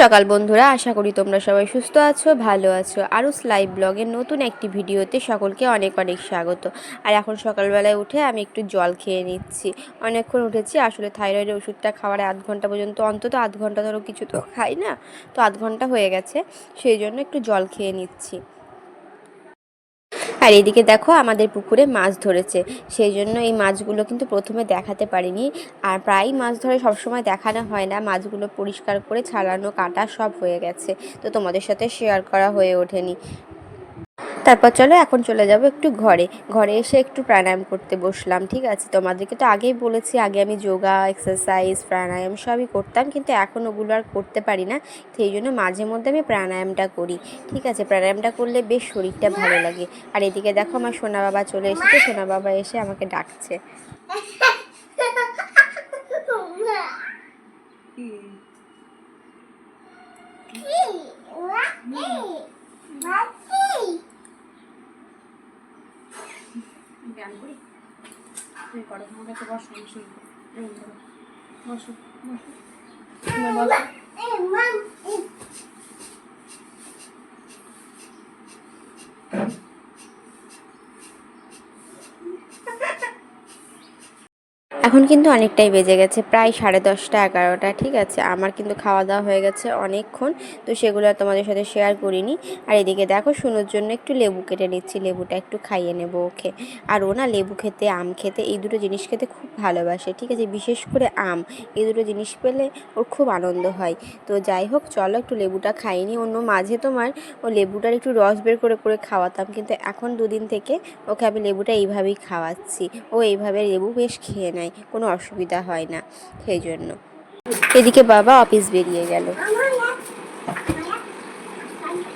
সকাল বন্ধুরা, আশা করি তোমরা সবাই সুস্থ আছো, ভালো আছো। আরও লাইভ ব্লগের নতুন একটি ভিডিওতে সকলকে অনেক অনেক স্বাগত। আর এখন সকালবেলায় উঠে আমি একটু জল খেয়ে নিচ্ছি। অনেকক্ষণ উঠেছি, আসলে থাইরয়েডের ওষুধটা খাওয়ার আধ ঘণ্টা পর্যন্ত, অন্তত আধ ঘণ্টা ধরো কিছু তো খাই না, তো আধ ঘণ্টা হয়ে গেছে, সেই জন্য একটু জল খেয়ে নিচ্ছি। আর এদিকে দেখো আমাদের পুকুরে মাছ ধরেছে। সেই জন্য এই মাছগুলো কিন্তু প্রথমে দেখাতে পারিনি। আর প্রায় মাছ ধরে সবসময় দেখানো হয় না। মাছগুলো পরিষ্কার করে ছাড়ানো, কাটা সব হয়ে গেছে। তো তোমাদের সাথে শেয়ার করা হয়ে ওঠেনি। তারপর চলো এখন চলে যাব একটু ঘরে। ঘরে এসে একটু প্রাণায়াম করতে বসলাম ঠিক আছে? তোমাদেরকে তো আগেই বলেছি আগে আমি যোগা এক্সারসাইজ প্রাণায়াম সবই করতাম কিন্তু এখন ওগুলো আর করতে পারি না। সেই জন্য মাঝে মধ্যে আমি প্রাণায়ামটা করি ঠিক আছে? প্রাণায়ামটা করলে বেশ শরীরটা ভালো লাগে। আর এদিকে দেখো আমার সোনা বাবা চলে এসেছে সোনা বাবা এসে আমাকে ডাকছে। জ্ঞান করি তুমি করো তোমার কাছে বসো আমি শুনব এই ধরো বসো বসো তুমি বসো এখন কিন্তু অনেকটাই বেজে গেছে, প্রায় সাড়ে দশটা এগারোটা, ঠিক আছে? আমার কিন্তু খাওয়া দাওয়া হয়ে গেছে অনেকক্ষণ, তো সেগুলো আর তোমাদের সাথে শেয়ার করিনি। আর এদিকে দেখো শুনোর জন্য একটু লেবু কেটে নিচ্ছি, লেবুটা একটু খাইয়ে নেব ওকে। আর ও না লেবু খেতে, আম খেতে, এই দুটো জিনিস খেতে খুব ভালোবাসে, ঠিক আছে? বিশেষ করে আম, এই দুটো জিনিস পেলে ওর খুব আনন্দ হয়। তো যাই হোক, চলো একটু লেবুটা খাইনি, অন্য মাঝে তোমার ও লেবুটার একটু রস বের করে করে খাওয়াতাম, কিন্তু এখন দুদিন থেকে ওকে আমি লেবুটা এইভাবেই খাওয়াচ্ছি। ও এইভাবে লেবু বেশ খেয়ে নেয়। কোনো অসুবিধা হয় না সেই জন্য। এদিকে বাবা অফিস বেরিয়ে গেল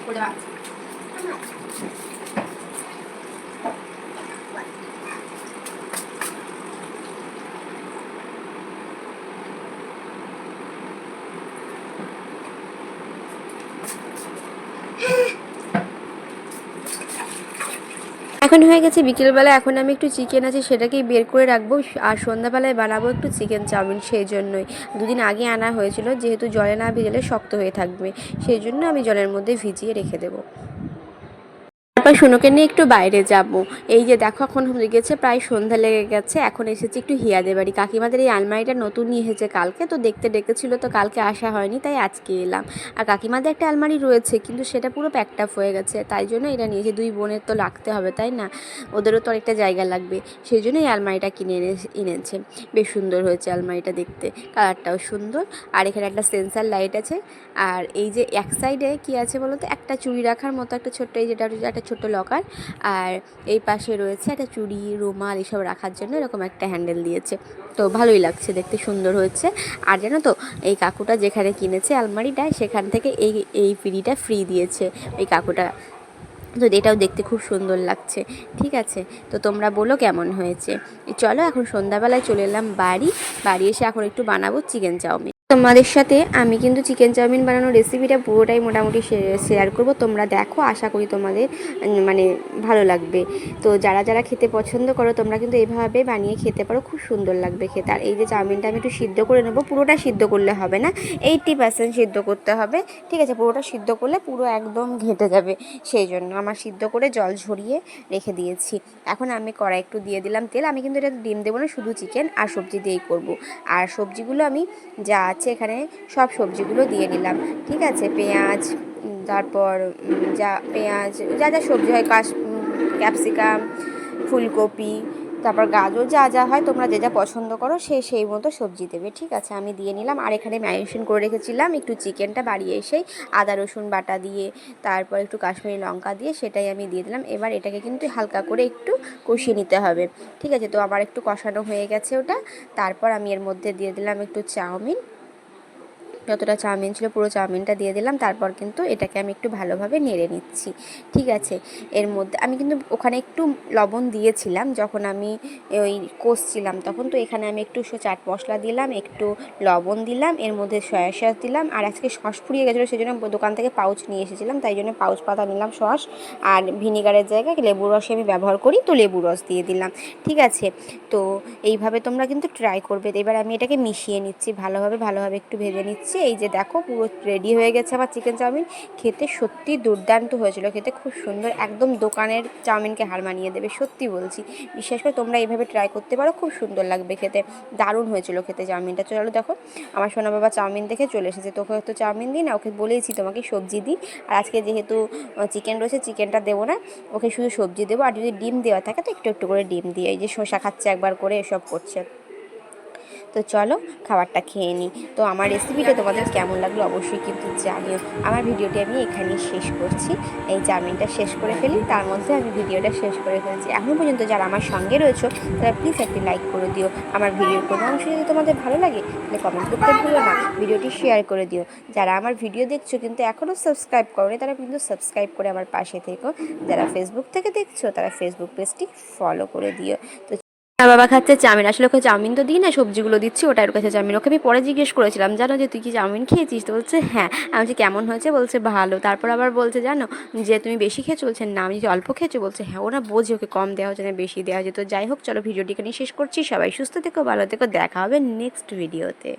করে আছে এখন হয়ে গেছে বিকেলবেলা, এখন আমি একটু চিকেন আছে সেটাকেই বের করে রাখব, আর সন্ধ্যাবেলায় বানাবো একটু চিকেন চাউমিন সেই জন্যই। দুদিন আগে আনা হয়েছিল, যেহেতু জলে না ভিজালে শক্ত হয়ে থাকবে, সেই জন্য আমি জলের মধ্যে ভিজিয়ে রেখে দেবো। তারপর শুনোকে নিয়ে একটু বাইরে যাব। এই যে দেখো, এখন হয়ে গেছে প্রায় সন্ধ্যা লেগে গেছে। এখন এসেছি একটু হিয়াদের বাড়ি। কাকিমাদের এই আলমারিটা নতুন নিয়ে এসেছে কালকে। তো দেখতে ডেকেছিল তো কালকে আসা হয়নি, তাই আজকে এলাম। আর কাকিমাদের একটা আলমারি রয়েছে, কিন্তু সেটা পুরো প্যাকড আপ হয়ে গেছে। তাই জন্য এটা নিয়েছে দুই বোনের তো লাগতে হবে, তাই না? ওদেরও তো অনেকটা জায়গা লাগবে। সেই জন্য এই আলমারিটা কিনে এনে, এনেছে। বেশ সুন্দর হয়েছে আলমারিটা দেখতে। কালারটাও সুন্দর। আর এখানে একটা সেন্সার লাইট আছে। আর এই যে এক সাইডে কি আছে বলো তো একটা চুড়ি রাখার মতো একটা ছোট্ট এই যেটা একটা ছোট্ট লকার। আর এই পাশে রয়েছে একটা চুড়ি, রুমাল এসব রাখার জন্য এরকম একটা হ্যান্ডেল দিয়েছে। তো ভালোই লাগছে, দেখতে সুন্দর হয়েছে। আর জানো তো, এই কাকুটা যেখানে কিনেছে আলমারিটা, সেখান থেকে এই এই পিড়িটা ফ্রি দিয়েছে এই কাকুটা। তো এটাও দেখতে খুব সুন্দর লাগছে, ঠিক আছে? তো তোমরা বলো কেমন হয়েছে? চলো এখন সন্ধ্যাবেলায় চলে এলাম বাড়ি। বাড়ি এসে এখন একটু বানাবো চিকেন চাউমিন। তোমাদের সাথে আমি কিন্তু চিকেন চাউমিন বানানোর রেসিপিটা পুরোটাই মোটামুটি শেয়ার করব। তোমরা দেখো, আশা করি তোমাদের মানে ভালো লাগবে। তো যারা যারা খেতে পছন্দ করো, তোমরা কিন্তু এভাবে বানিয়ে খেতে পারো, খুব সুন্দর লাগবে খেতে। আর এই যে চাউমিনটা আমি একটু সিদ্ধ করে নেব, পুরোটা সিদ্ধ করলে হবে না এইটটি পার্সেন্ট সিদ্ধ করতে হবে, ঠিক আছে? পুরোটা সিদ্ধ করলে পুরো একদম ঘেটে যাবে, সেই জন্য আমার সিদ্ধ করে জল ঝরিয়ে রেখে দিয়েছি। এখন আমি কড়াই একটু দিয়ে দিলাম তেল। আমি কিন্তু এটা ডিম দেবো না, শুধু চিকেন আর সবজি দিয়েই করব। আর সবজিগুলো আমি যা আছে এখানে, সব সবজিগুলো দিয়ে নিলাম। ঠিক আছে? পেঁয়াজ তারপর যা, পেঁয়াজ, যা যা সবজি হয়, কাশ ক্যাপসিকাম, ফুলকপি, তারপর গাজর যা যা হয়, তোমরা যে যা পছন্দ করো, সে সেই মতো সবজি দেবে। ঠিক আছে? আমি দিয়ে নিলাম। আর এখানে ম্যারিনেশন করে রেখেছিলাম। একটু চিকেনটা বাড়িয়ে এসেই আদা, রসুন বাটা দিয়ে, তারপর একটু কাশ্মীরি লঙ্কা দিয়ে, সেটাই আমি দিয়ে দিলাম। এবার এটাকে কিন্তু হালকা করে একটু কষিয়ে নিতে হবে। ঠিক আছে? তো আমার একটু কষানো হয়ে গেছে ওটা। তারপর আমি এর মধ্যে দিয়ে দিলাম একটু চাউমিন। যতটা চাউমিন ছিল পুরো চাউমিনটা দিয়ে দিলাম, তারপর কিন্তু এটাকে আমি একটু ভালোভাবে নেড়ে নিচ্ছি। ঠিক আছে? এর মধ্যে আমি কিন্তু ওখানে একটু লবণ দিয়েছিলাম, যখন আমি ওই কষছিলাম তখন তো এখানে আমি একটু চাট মশলা দিলাম, একটু লবণ দিলাম, এর মধ্যে সয়া সস দিলাম, আর আজকে সস ফুরিয়ে গেছিল সেই জন্য দোকান থেকে পাউচ নিয়ে এসেছিলাম, তাই জন্য পাউচ পাতা নিলাম সস, আর ভিনিগারের জায়গায় লেবু রসে আমি ব্যবহার করি, তো লেবু রস দিয়ে দিলাম। ঠিক আছে? তো এইভাবে তোমরা কিন্তু ট্রাই করবে। এবার আমি এটাকে মিশিয়ে নিচ্ছি, ভালোভাবে ভালোভাবে একটু ভেজে নিচ্ছি। নিয়েছি এই যে দেখো পুরো রেডি হয়ে গেছে আমার চিকেন চাউমিন। খেতে সত্যি দুর্দান্ত হয়েছিল, খেতে খুব সুন্দর, একদম দোকানের চাউমিনকে হার মানিয়ে দেবে, সত্যি বলছি। বিশ্বাস করে তোমরা এইভাবে ট্রাই করতে পারো, খুব সুন্দর লাগবে খেতে, দারুণ হয়েছিল খেতে চাউমিনটা। চলো দেখো, আমার সোনা বাবা চাউমিন দেখে চলে এসেছে, তোকে তো চাউমিন দিই না, ওকে বলেইছি তোমাকে সবজি দিই। আর আজকে যেহেতু চিকেন রয়েছে চিকেনটা দেবো না, ওকে শুধু সবজি দেবো, আর যদি ডিম দেওয়া থাকে তো একটু একটু করে ডিম দিয়ে এই যে শসা খাচ্ছে একবার করে, এসব করছে। তো চলো খাবারটা খেয়ে নিই। তো আমার রেসিপিটা তোমাদের কেমন লাগল অবশ্যই কিন্তু জানিও। আমার ভিডিওটি আমি এখানেই শেষ করছি। এই চাউমিনটা শেষ করে ফেলি, তার মধ্যে আমি ভিডিওটা শেষ করে ফেলছি। এখনও পর্যন্ত যারা আমার সঙ্গে রয়েছো, তারা প্লিজ একটি লাইক করে দিও। আমার ভিডিওর কোনো অংশ যদি তোমাদের ভালো লাগে, তাহলে কমেন্ট করতে ভুলো না। ভিডিওটি শেয়ার করে দিও। যারা আমার ভিডিও দেখছ কিন্তু এখনও সাবস্ক্রাইব করোনি, তারা কিন্তু সাবস্ক্রাইব করে আমার পাশে থেকো। যারা ফেসবুক থেকে দেখছ, তারা ফেসবুক পেজটি ফলো করে দিও। তো আর বাবা খাচ্ছে চাউমিন। আসলে ওকে চাউমিন তো দিই না, সবজিগুলো দিচ্ছি, ওটা ওর কাছে চাউমিন। ওকে আমি পরে জিজ্ঞেস করেছিলাম, জানো যে তুই কি চাউমিন খেয়েছিস? তো বলছে হ্যাঁ। আমি বলছি, কেমন হয়েছে? বলছে, ভালো। তারপর আবার বলছে, জানো যে তুমি বেশি খেয়েছো? বলছে, না, আমি যে অল্প খেয়েছো। বলছে হ্যাঁ। ওরা বোঝে, ওকে কম দেওয়া হচ্ছে না, বেশি দেওয়া হচ্ছে। তো যাই হোক, চলো ভিডিওটি এখানে শেষ করছি। সবাই সুস্থ থেকো, ভালো থেকো। দেখা হবে নেক্সট ভিডিওতে